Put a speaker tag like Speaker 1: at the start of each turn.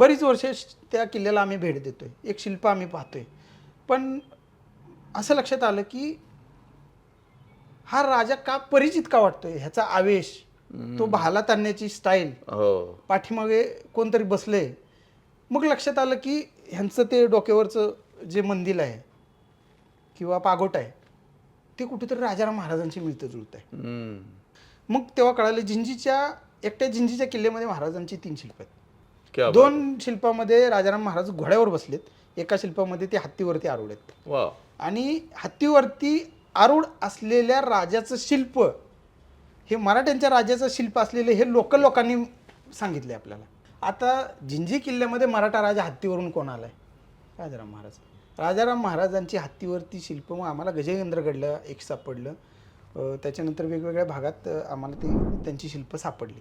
Speaker 1: बरीच वर्षे त्या किल्ल्याला आम्ही भेट देतोय. एक शिल्प आम्ही पाहतोय. पण असं लक्षात आलं की हा राजा का परिचित का वाटतोय? ह्याचा आवेश तो भाला ताणण्याची स्टाईल
Speaker 2: हो.
Speaker 1: पाठीमागे कोणतरी बसले. मग लक्षात आलं की ह्यांचं ते डोक्यावरचं जे मंदिर आहे किंवा पागोट आहे ते कुठेतरी राजाराम महाराजांशी मिळतं जुळत आहे. मग तेव्हा कळालं जिंजीच्या एकट्या जिंजीच्या किल्ल्यामध्ये महाराजांची तीन शिल्प आहेत.
Speaker 2: क्या.
Speaker 1: दोन शिल्पामध्ये राजाराम महाराज घोड्यावर बसलेत. एका शिल्पामध्ये ते हत्तीवरती आरूढ आहेत
Speaker 2: वा
Speaker 1: आणि हत्तीवरती आरूढ असलेल्या राजाचं शिल्प हे मराठ्यांच्या राजाचं शिल्प असलेले हे लोकल लोकांनी सांगितले आपल्याला. आता जिंजी किल्ल्यामध्ये मराठा राजा हत्तीवरून कोण आलाय? राजाराम महाराज. राजाराम महाराजांची हत्तीवरती शिल्प मग आम्हाला गजकेंद्रगडला एक सापडलं. त्याच्यानंतर वेगवेगळ्या भागात आम्हाला ती त्यांची शिल्प सापडली.